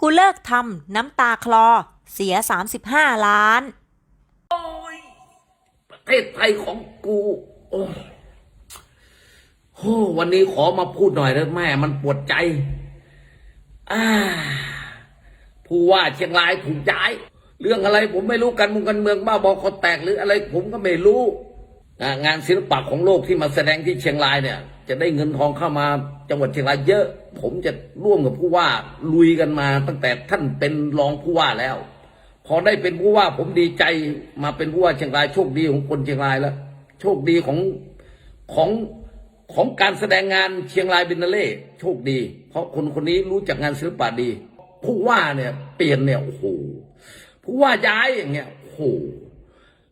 กูเลิกทำน้ำตาคลอ เสีย 35 ล้าน โอ๊ยประเทศไทยของกู โอ้โหวันนี้ขอมาพูดหน่อยนะแม่ มันปวดใจอ่าผู้ว่าเชียงรายถูกย้าย เรื่องอะไรผมไม่รู้กันมุงกันเมืองบ้าบอคอแตกหรืออะไรผมก็ไม่รู้ งานศิลปะของโลกที่มาแสดงที่เชียงรายเนี่ย จะได้เงินทองเข้ามาจังหวัดเชียงรายเยอะ ผมจะร่วมกับผู้ว่าลุยกันมา ตั้งแต่ท่านเป็นรองผู้ว่าแล้ว พอได้เป็นผู้ว่าผมดีใจมาเป็นผู้ว่าเชียงรายโชคดีของคนเชียงรายแล้ว โชคดีของของของการแสดงงานเชียงรายบินาเล่โชคดี เพราะคนคนนี้รู้จักงานศิลปะดี ผู้ว่าเนี่ย เปลี่ยนเนี่ยโอ้โหผู้ว่าย้ายอย่างเงี้ยโอ้โห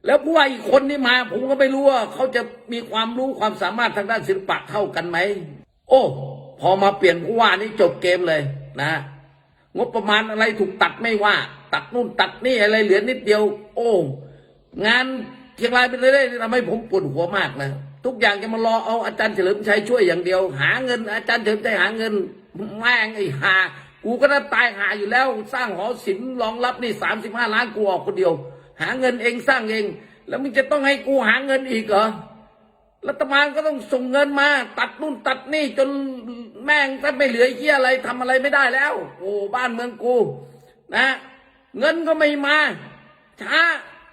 แล้วผู้ว่าอีกคนนี่มา ผมก็ไม่รู้ว่าเขาจะมีความรู้ความสามารถทางด้านศิลปะเท่ากันไหม โอ้ พอมาเปลี่ยนผู้ว่านี่จบเกมเลยนะงบประมาณอะไรถูกตัดไม่ว่า ตัดนู่นตัดนี่อะไรเหลือนิดเดียว โอ้งานเชียงรายเป็นเรื่อยๆทำให้ผมปวดหัวมากนะทุกอย่างจะมารอเอาอาจารย์เฉลิมชัยช่วยอย่างเดียว หาเงิน อาจารย์เฉลิมชัยหาเงินแม่งไอ้หากูก็น่าตายหาอยู่แล้ว สร้างหอศิลป์รองรับนี่สามสิบห้าล้านกูออกคนเดียว หาเงินเองสร้างเอง แล้วมึงจะต้องให้กูหาเงินอีกเหรอ รัฐบาลก็ต้องส่งเงินมา ตัดนู่นตัดนี่จนแม่งถ้าไม่เหลือเหี้ยอะไรทำอะไรไม่ได้แล้ว โอ้บ้านเมืองกู นะ เงินก็ไม่มา ช้า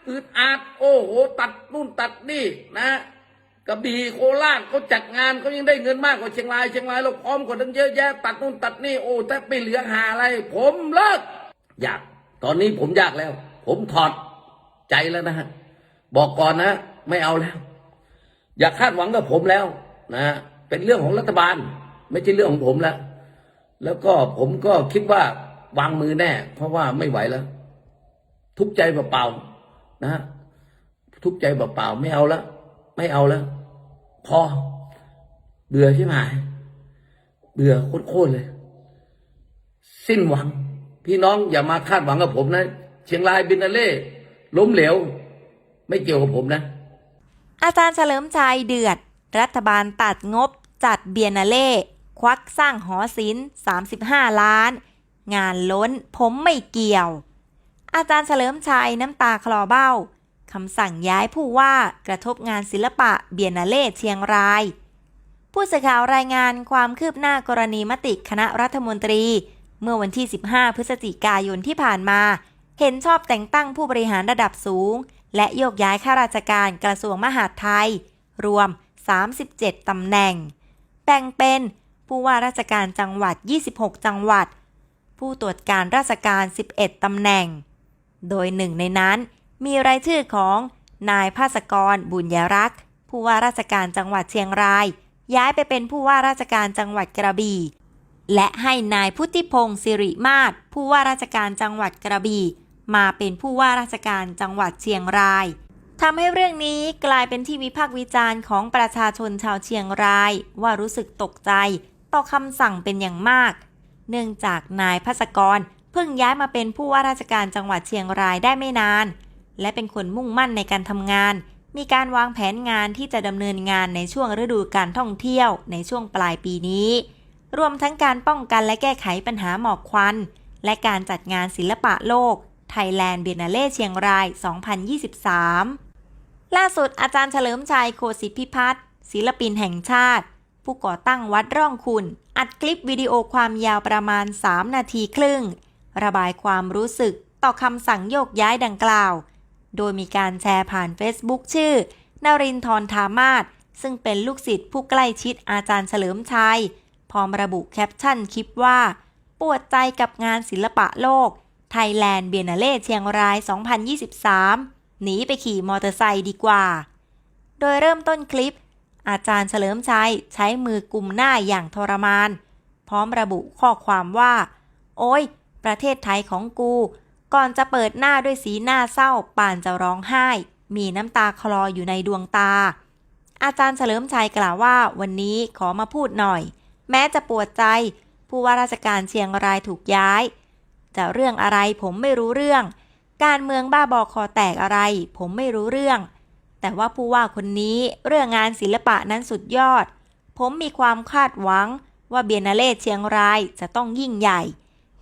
อึดอัดโอ้โห ตัดนู่นตัดนี่นะกระบี่โคราชเขาจัดงานเขายังได้เงินมากกว่าเชียงรายเชียงรายเราพร้อมกว่าตั้งเยอะแยะตัดนู่นตัดนี่โอ้ถ้าไม่เหลือหาอะไร ผมเลิกอยาก ตอนนี้ผมอยากแล้ว ผมถอดใจแล้วนะฮะ บอกก่อนนะ ไม่เอาแล้ว อย่าคาดหวังกับผมแล้วนะเป็นเรื่องของรัฐบาล ไม่ใช่เรื่องของผมแล้ว แล้วก็ผมก็คิดว่าวางมือแน่ เพราะว่าไม่ไหวแล้ว ทุกใจเปล่าๆนะทุกใจเปล่าๆไม่เอาแล้วไม่เอาแล้ว พอ เบื่อใช่ไหมเบื่อโคตรเลย สิ้นหวัง พี่น้องอย่ามาคาดหวังกับผมนะ เชียงรายบินาเล่ล้มเหลว ไม่เกี่ยวกับผมนะ อาจารย์เฉลิมชัยเดือด รัฐบาลตัดงบจัดเบียนาเล่ ควักสร้างหอศิลป์35 ล้าน งานล้นผมไม่เกี่ยว อาจารย์เฉลิมชัยน้ำตาคลอเบ้าคำสั่งย้ายผู้ว่ากระทบงานศิลปะเบียนาเล่เชียงราย ผู้สื่อข่าวรายงานความคืบหน้ากรณีมติคณะรัฐมนตรี เมื่อวันที่ 15 พฤศจิกายนที่ผ่านมา เห็นชอบแต่งตั้งผู้บริหารระดับสูง และโยกย้ายข้าราชการกระทรวงมหาดไทย รวม 37 ตำแหน่ง แบ่งเป็นผู้ว่าราชการจังหวัด 26 จังหวัด ผู้ตรวจการราชการ 11 ตำแหน่ง โดยหนึ่งในนั้นมีรายชื่อของนายภาสกรบุญยรักษ์ ผู้ว่าราชการจังหวัดเชียงราย ย้ายไปเป็นผู้ว่าราชการจังหวัดกระบี่ และให้นายพุทธิพงศ์สิริมาศผู้ว่าราชการจังหวัดกระบี่ มาเป็นผู้ว่าราชการจังหวัดเชียงรายทำให้เรื่องนี้กลายเป็นที่วิพากษ์วิจารณ์ของประชาชนชาวเชียงราย ว่ารู้สึกตกใจ ต่อคำสั่งเป็นอย่างมาก เนื่องจากนายพัสกรเพิ่งย้ายมาเป็นผู้ว่าราชการจังหวัดเชียงรายได้ไม่นาน และเป็นคนมุ่งมั่นในการทำงาน มีการวางแผนงานที่จะดำเนินงานในช่วงฤดูการท่องเที่ยวในช่วงปลายปีนี้ รวมทั้งการป้องกันและแก้ไขปัญหาหมอกควัน และการจัดงานศิลปะโลก Thailand Biennale เชียงราย 2023 ล่าสุดอาจารย์เฉลิมชัยโคสิพิพัฒน์ศิลปินแห่งชาติ ผู้ก่อตั้งวัดร่องคุณ อัดคลิปวิดีโอความยาวประมาณ 3 นาทีครึ่ง ระบายความรู้สึกต่อคำสั่งโยกย้ายดังกล่าว โดยมีการแชร์ผ่าน Facebook ชื่อ นรินทรธามาศซึ่งเป็นลูกศิษย์ผู้ใกล้ชิดอาจารย์เฉลิมชัย พร้อมระบุแคปชั่นคลิปว่า ปวดใจกับงานศิลปะโลก ไทยแลนด์เบียนาเล่เชียงราย 2023 หนีไปขี่มอเตอร์ไซค์ดีกว่า โดยเริ่มต้นคลิป อาจารย์เฉลิมชัยใช้มือกุมหน้าอย่างทรมาน พร้อมระบุข้อความว่า โอ้ย ประเทศไทยของกู ก่อนจะเปิดหน้าด้วยสีหน้าเศร้าป่านจะร้องไห้ มีน้ำตาคลออยู่ในดวงตา อาจารย์เฉลิมชัยกล่าวว่าวันนี้ขอมาพูดหน่อย แม้จะปวดใจผู้ว่าราชการเชียงรายถูกย้าย จะเรื่องอะไรผมไม่รู้เรื่อง การเมืองบ้าบอคอแตกอะไร ผมไม่รู้เรื่อง แต่ว่าผู้ว่าคนนี้เรื่องงานศิลปะนั้นสุดยอด ผมมีความคาดหวังว่าเบียนาเล่เชียงรายจะต้องยิ่งใหญ่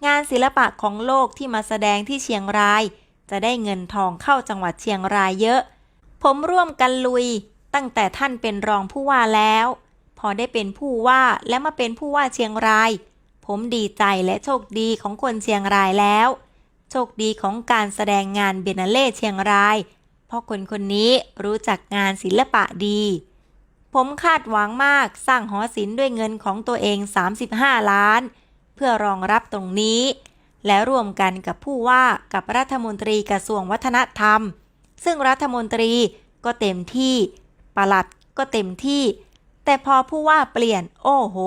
งานศิลปะของโลกที่มาแสดงที่เชียงราย จะได้เงินทองเข้าจังหวัดเชียงรายเยอะ ผมร่วมกันลุย ตั้งแต่ท่านเป็นรองผู้ว่าแล้ว พอได้เป็นผู้ว่าและมาเป็นผู้ว่าเชียงราย ผมดีใจและโชคดีของคนเชียงรายแล้ว โชคดีของการแสดงงานเบยนเล่เชียงราย เพราะคนคนนี้รู้จักงานศิลปะดี ผมคาดหวังมากสร้างหอศิลป์ด้วยเงินของตัวเอง 35 ล้าน เพื่อรองรับตรงนี้ และร่วมกันกับผู้ว่ากับรัฐมนตรีกระทรวงวัฒนธรรม ซึ่งรัฐมนตรีก็เต็มที่ปลัดก็เต็มที่ แต่พอผู้ว่าเปลี่ยน โอ้โห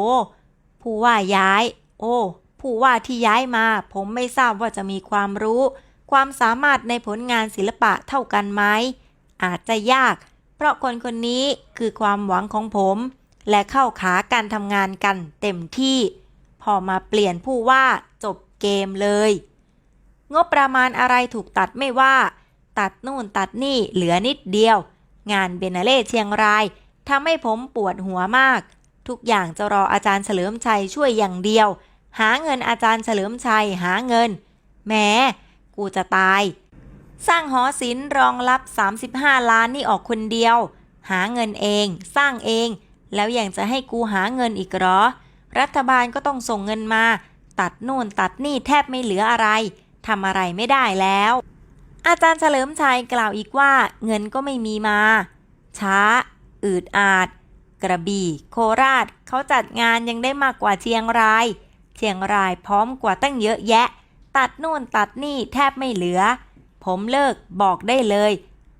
ผู้ว่าย้าย โอ้ ผู้ว่าที่ย้ายมา ผมไม่ทราบว่าจะมีความรู้ ความสามารถในผลงานศิลปะเท่ากันไหม อาจจะยาก เพราะคนคนนี้คือความหวังของผม และเข้าขาการทำงานกันเต็มที่ พอมาเปลี่ยนผู้ว่าจบเกมเลย งบประมาณอะไรถูกตัดไม่ว่า ตัดนู่นตัดนี่เหลือนิดเดียว งานเบนเล่เชียงรายทำให้ผมปวดหัวมาก ทุกอย่างจะรออาจารย์เฉลิมชัยช่วยอย่างเดียว หาเงินอาจารย์เฉลิมชัยหาเงินแหมกูจะตาย สร้างหอศิลป์รองรับ 35 ล้านนี่ออกคนเดียว หาเงินเอง สร้างเอง แล้วยังจะให้กูหาเงินอีกหรอ รัฐบาลก็ต้องส่งเงินมา ตัดนู่นตัดนี่แทบไม่เหลืออะไรทำอะไรไม่ได้แล้ว อาจารย์เฉลิมชัยกล่าวอีกว่า เงินก็ไม่มีมา ช้า อืดอาด กระบี่ โคราชเขาจัดงานยังได้มากกว่าเชียงราย เชียงรายพร้อมกว่าตั้งเยอะแยะ ตัดนู่นตัดนี่แทบไม่เหลือ ผมเลิกบอกได้เลย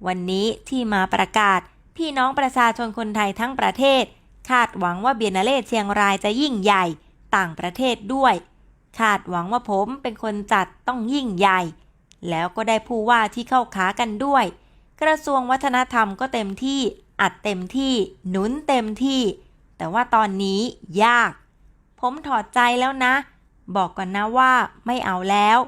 วันนี้ที่มาประกาศ พี่น้องประชาชนคนไทยทั้งประเทศ คาดหวังว่าเบียนาเล่เชียงรายจะยิ่งใหญ่ต่างประเทศด้วย คาดหวังว่าผมเป็นคนจัดต้องยิ่งใหญ่ แล้วก็ได้ผู้ว่าที่เข้าขากันด้วย กระทรวงวัฒนธรรมก็เต็มที่ อัดเต็มที่ หนุนเต็มที่ แต่ว่าตอนนี้ยาก ผมถอดใจแล้วนะ บอกก่อนนะว่าไม่เอาแล้ว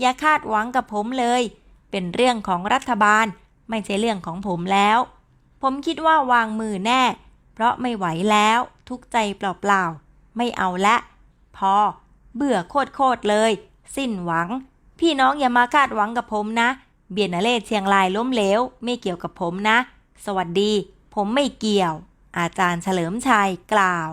อย่าคาดหวังกับผมเลย เป็นเรื่องของรัฐบาล ไม่ใช่เรื่องของผมแล้ว ผมคิดว่าวางมือแน่ เพราะไม่ไหวแล้ว ทุกใจเปล่าๆ ไม่เอาละ พอ เบื่อโคตรๆเลย สิ้นหวัง พี่น้องอย่ามาคาดหวังกับผมนะ เบียนนาเล่เชียงรายล้มเหลว ไม่เกี่ยวกับผมนะ สวัสดี ผมไม่เกี่ยว อาจารย์เฉลิมชัยกล่าว